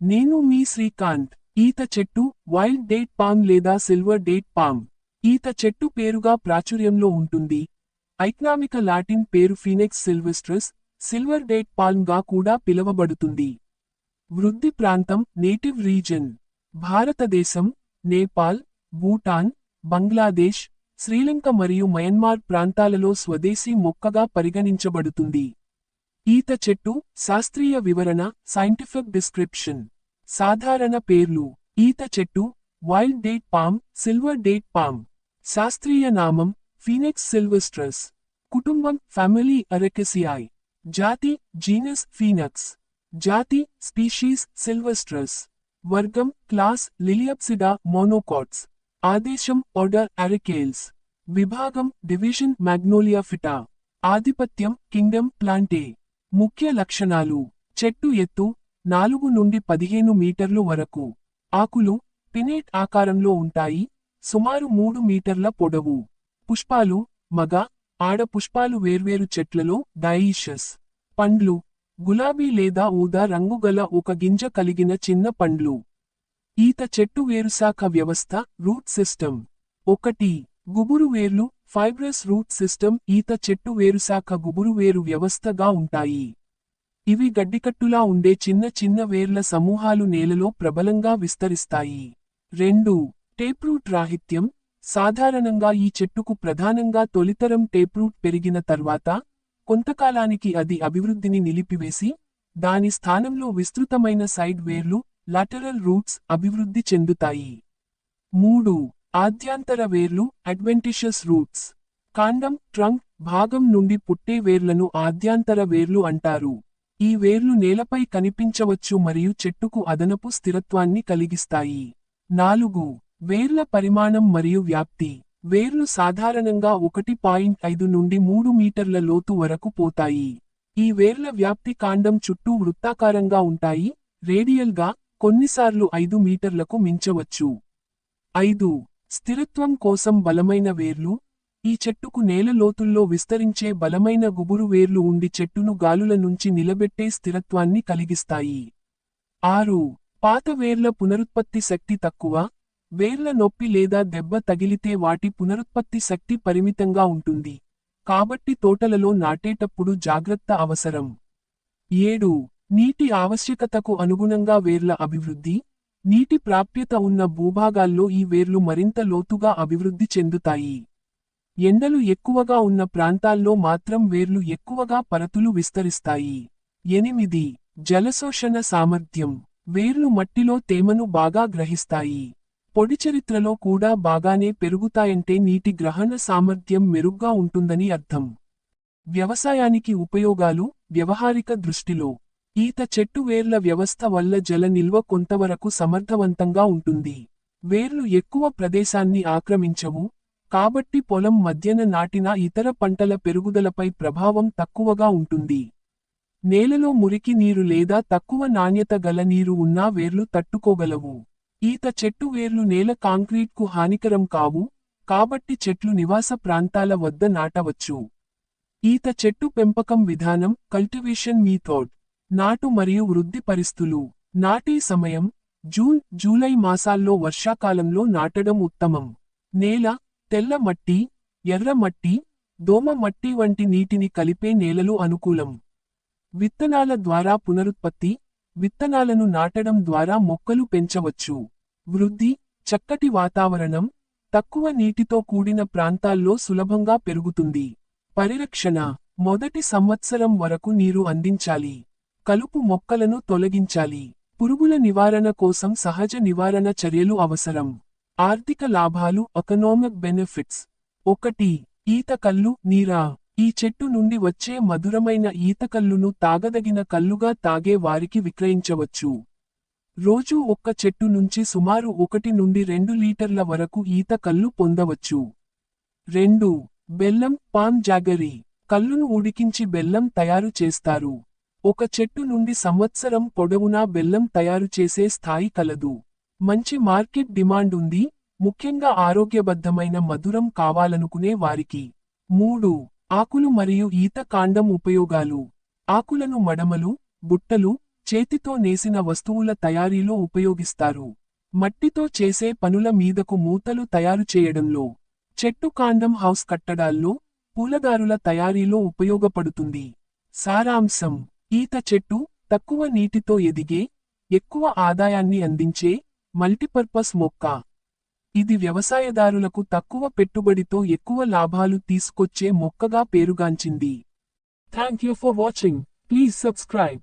నేను మీ శ్రీకాంత్ ఈత చెట్టు వైల్డ్ డేట్ పామ్ లేదా సిల్వర్ డేట్ పామ్. ఈత చెట్టు పేరుగా ప్రాచుర్యంలో ఉంటుంది. ఐక్నామిక లాటిన్ పేరు ఫీనెక్స్ సిల్వెస్ట్రస్ సిల్వర్ డేట్ పాల్మ్గా కూడా పిలువబడుతుంది. వృద్ధి ప్రాంతం నేటివ్ రీజన్. భారతదేశం నేపాల్ భూటాన్ బంగ్లాదేశ్ శ్రీలంక మరియు మయన్మార్ ప్రాంతాలలో స్వదేశీ మొక్కగా పరిగణించబడుతుంది. ఈత చెట్టు శాస్త్రీయ వివరణ సైంటిఫిక్ డిస్క్రిప్షన్ సాధారణ పేర్లు ఈత చెట్టు wild date palm silver date palm శాస్త్రీయ నామం ఫీనిక్స్ సిల్వెస్ట్రస్ కుటుంబం ఫ్యామిలీ అరెకెసియాయ్ జాతి జీనస్ ఫీనక్స్ జాతి స్పీషీస్ సిల్వెస్ట్రస్ వర్గం క్లాస్ లిలియప్సిడా మోనోకాట్స్ ఆదేశం ఆర్డర్ అరికేల్స్ విభాగం డివిజన్ మ్యాగ్నోలియా ఫిటా ఆధిపత్యం కింగ్డమ్ ప్లాంటే ముఖ్య లక్షణాలు. చెట్టు ఎత్తు నాలుగు నుండి పదిహేను మీటర్లు వరకు. ఆకులు పినేట్ ఆకారంలో ఉంటాయి. సుమారు మూడు మీటర్ల పొడవు. పుష్పాలు మగ ఆడ పుష్పాలు వేర్వేరు చెట్లలో డైషస్. పండ్లు గులాబీ లేదా ఊదా రంగు గల ఒక గింజ కలిగిన చిన్న పండ్లు. ఈత చెట్టు వేరుశాఖ వ్యవస్థ రూట్ సిస్టమ్. ఒకటి గుబురు వేర్లు ఫైబ్రస్ రూట్ సిస్టమ్ ఈత చెట్టు వేరుశాఖ గుబురు వేరు వ్యవస్థగా ఉంటాయి. ఇవి గడ్డికట్టులా ఉండే చిన్న చిన్న వేర్ల సమూహాలు నేలలో ప్రబలంగా విస్తరిస్తాయి. రెండు టేప్రూట్ రాహిత్యం. సాధారణంగా ఈ చెట్టుకు ప్రధానంగా తొలితరం టేప్రూట్ పెరిగిన తర్వాత కొంతకాలానికి అది అభివృద్ధిని నిలిపివేసి దాని స్థానంలో విస్తృతమైన సైడ్ వేర్లు లాటరల్ రూట్స్ అభివృద్ధి చెందుతాయి. మూడు ఆద్యాంతర వేర్లు అడ్వెంటిషస్ రూట్స్ కాండం ట్రంక్ భాగం నుండి పుట్టే వేర్లను ఆద్యాంతర వేర్లు అంటారు. ఈ వేర్లు నేలపై కనిపించవచ్చు మరియు చెట్టుకు అదనపు స్థిరత్వాన్ని కలిగిస్తాయి. నాలుగు వేర్ల పరిమాణం మరియు వ్యాప్తి. వేర్లు సాధారణంగా ఒకటి పాయింట్ ఐదు నుండి మూడు మీటర్ల లోతు వరకు పోతాయి. ఈ వేర్ల వ్యాప్తి కాండం చుట్టూ వృత్తాకారంగా ఉంటాయి. రేడియల్గా కొన్నిసార్లు ఐదు మీటర్లకు మించవచ్చు. ఐదు స్థిరత్వం కోసం బలమైన వేర్లు ఈ చెట్టుకు నేల లోతుల్లో విస్తరించే బలమైన గుబురు వేర్లు ఉండి చెట్టును గాలుల నుంచి నిలబెట్టే స్థిరత్వాన్ని కలిగిస్తాయి. ఆరు పాత వేర్ల పునరుత్పత్తి శక్తి తక్కువ వేర్ల నొప్పి లేదా దెబ్బ తగిలితే వాటి పునరుత్పత్తి శక్తి పరిమితంగా ఉంటుంది. కాబట్టి తోటలలో నాటేటప్పుడు జాగ్రత్త అవసరం. ఏడు నీటి ఆవశ్యకతకు అనుగుణంగా వేర్ల అభివృద్ధి నీటి ప్రాప్యత ఉన్న భూభాగాల్లో ఈ వేర్లు మరింత లోతుగా అభివృద్ధి చెందుతాయి. ఎండలు ఎక్కువగా ఉన్న ప్రాంతాల్లో మాత్రం వేర్లు ఎక్కువగా పరతులు విస్తరిస్తాయి. ఎనిమిది. జలశోషణ సామర్థ్యం. వేర్లు మట్టిలో తేమను బాగా గ్రహిస్తాయి. పొడి చరిత్రలో కూడా బాగానే పెరుగుతాయంటే నీటి గ్రహణ సామర్థ్యం మెరుగ్గా ఉంటుందని అర్థం. వ్యవసాయానికి ఉపయోగాలు వ్యవహారిక దృష్టిలో ఈత చెట్టు వేర్ల వ్యవస్థ వల్ల జల నిల్వ కొంతవరకు సమర్థవంతంగా ఉంటుంది. వేర్లు ఎక్కువ ప్రదేశాన్ని ఆక్రమించవు. కాబట్టి పొలం మధ్యన నాటిన ఇతర పంటల పెరుగుదలపై ప్రభావం తక్కువగా ఉంటుంది. నేలలో మురికి నీరు లేదా తక్కువ నాణ్యత గల నీరు ఉన్నా వేర్లు తట్టుకోగలవు. ఈత చెట్టు వేర్లు నేల కాంక్రీట్కు హానికరం కావు. కాబట్టి చెట్లు నివాస ప్రాంతాల వద్ద నాటవచ్చు. ఈత చెట్టు పెంపకం విధానం కల్టివేషన్ మీథోడ్ నాటు మరియు వృద్ధి పరిస్థులు. నాటే సమయం జూన్ జూలై మాసాల్లో వర్షాకాలంలో నాటడం ఉత్తమం. నేల తెల్ల మట్టి ఎర్ర మట్టి దోమ మట్టి వంటి నీటిని కలిపే నేలలు అనుకూలం. విత్తనాల ద్వారా పునరుత్పత్తి విత్తనాలను నాటడం ద్వారా మొక్కలు పెంచవచ్చు. వృద్ధి చక్కటి వాతావరణం తక్కువ నీటితో కూడిన ప్రాంతాల్లో సులభంగా పెరుగుతుంది. పరిరక్షణ మొదటి సంవత్సరం వరకు నీరు అందించాలి. కలుపు మొక్కలను తొలగించాలి. పురుగుల నివారణ కోసం సహజ నివారణ చర్యలు అవసరం. ఆర్థిక లాభాలు ఎకనామిక్ బెనిఫిట్స్ ఒకటి ఈత కల్లు నీరా. ఈ చెట్టు నుండి వచ్చే మధురమైన ఈత కల్లును తాగదగిన కల్లుగా తాగే వారికి విక్రయించవచ్చు. రోజూ ఒక్క చెట్టు నుంచి సుమారు ఒకటి నుండి రెండు లీటర్ల వరకు ఈత కల్లు పొందవచ్చు. రెండు బెల్లం పామ్ జాగరీ. కల్లును ఉడికించి బెల్లం తయారు చేస్తారు. ఒక చెట్టు నుండి సంవత్సరం పొడవునా బెల్లం తయారు చేసే స్థాయి కలదు. మంచి మార్కెట్ డిమాండ్ ఉంది. ముఖ్యంగా ఆరోగ్యబద్ధమైన మధురం కావాలనుకునే వారికి. మూడు ఆకులు మరియు ఈత కాండం ఉపయోగాలు. ఆకులను మడమలు బుట్టలు చేతితో నేసిన వస్తువుల తయారీలో ఉపయోగిస్తారు. మట్టితో చేసే పనుల మీదకు మూతలు తయారు చేయడంలో చెట్టు కాండం హౌస్ కట్టడాల్లో పూలదారుల తయారీలో ఉపయోగపడుతుంది. సారాంశం ఈత చెట్టు తక్కువ నీటితో ఎదిగే ఎక్కువ ఆదాయాన్ని అందించే మల్టీపర్పస్ మొక్క. ఇది వ్యవసాయదారులకు తక్కువ పెట్టుబడితో ఎక్కువ లాభాలు తీసుకొచ్చే మొక్కగా పేరుగాంచింది. Thank you for watching please subscribe